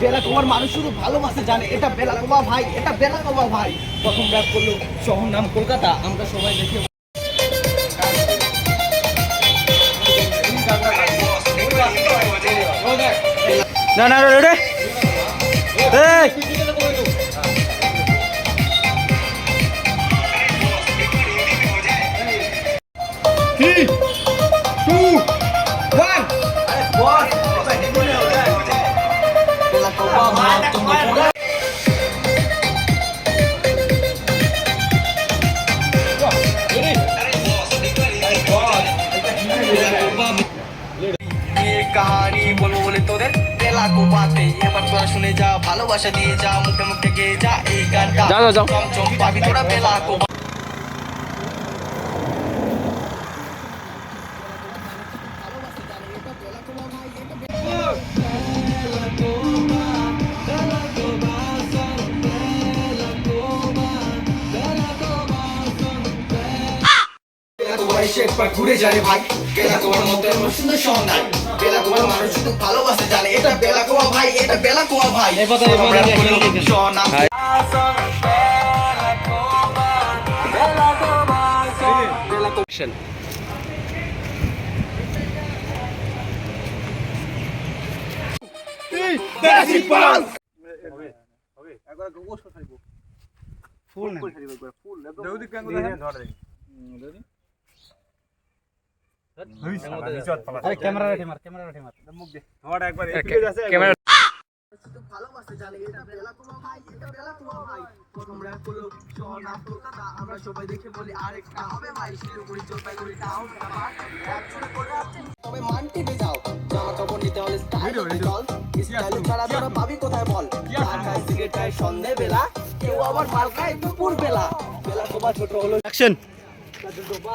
বেলাকোবার মানুষ শুধু ভালোবাসে জানে এটা বেলাকোবা ভাই এটা বেলাকোবা ভাই। প্রথম রাত করল শহর নাম কলকাতা আমরা সবাই দেখে না না রে এই! बेला কাহানি বলব বলে তোদের তেলা কোপাতে এবার তোরা শুনে যা ভালোবাসা দিয়ে যা মুখে মুখে গিয়ে যা এই গানটা যাও, যাও, যাও। চমচম পাবি তোরা বেলা কোপা বেলা এসে একবার ঘুরে যারে ভাই বেলা তোমার মতো এমন সুন্দর নাই বেলা তোমার মানুষ শুধু ভালোবাসে জানে এটা বেলা কোয়া ভাই এটা বেলা কোয়া ভাই আমরা বলল শহর নাম আমরা সবাই দেখে বলি আরেকটা হবে ভাই শিলিগুড়ি জলপাইগুড়ি টাউন র‍্যাপ শুরু করে আপনি তবে মান টিপে যাও। জামা কাপড় নিতে হলে স্টাইল চল। স্টাইল ছাড়া তোরা পাবি কোথায় বল? সিগারেট খায় সন্ধে বেলা কেউ আবার মাল খায় দুপুর বেলা। বেলা কোবা ছোট হলো। অ্যাকশন डोबा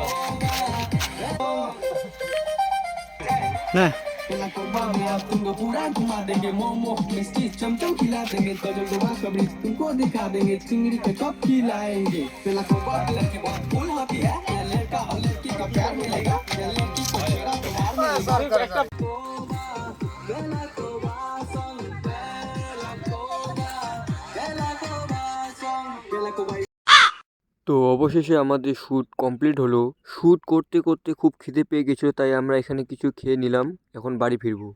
ना तुमको पूरा घुमा देंगे मोमो मिस्टी खिला देंगे तुमको दिखा देंगे चिंगड़ी के कप তো অবশেষে আমাদের শ্যুট কমপ্লিট হলো। শ্যুট করতে করতে খুব খিদে পেয়ে গেছিল, তাই আমরা এখানে কিছু খেয়ে নিলাম। এখন বাড়ি ফিরবো।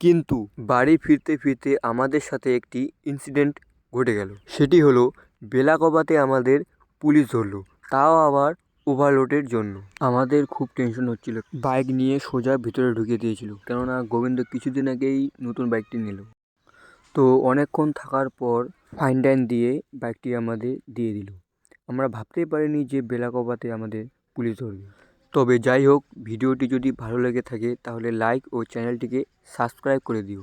কিন্তু বাড়ি ফিরতে ফিরতে আমাদের সাথে একটি ইনসিডেন্ট ঘটে গেল। সেটি হলো, বেলাকবাতে আমাদের পুলিশ ধরলো। তাও আবার ওভারলোডের জন্য। আমাদের খুব টেনশন হচ্ছিল। বাইক নিয়ে সোজা ভিতরে ঢুকিয়ে দিয়েছিল। কেননা গোবিন্দ কিছুদিন আগেই নতুন বাইকটি নিল। তো অনেকক্ষণ থাকার পর ফাইন টাইন দিয়ে বাইকটি আমাদের দিয়ে দিল। আমরা ভাবতেই পারিনি যে বেলাকবাতে আমাদের পুলিশ ধরবে। তবে যাই হোক, ভিডিওটি যদি ভালো লেগে থাকে, তাহলে লাইক ও চ্যানেলটিকে সাবস্ক্রাইব করে দিও।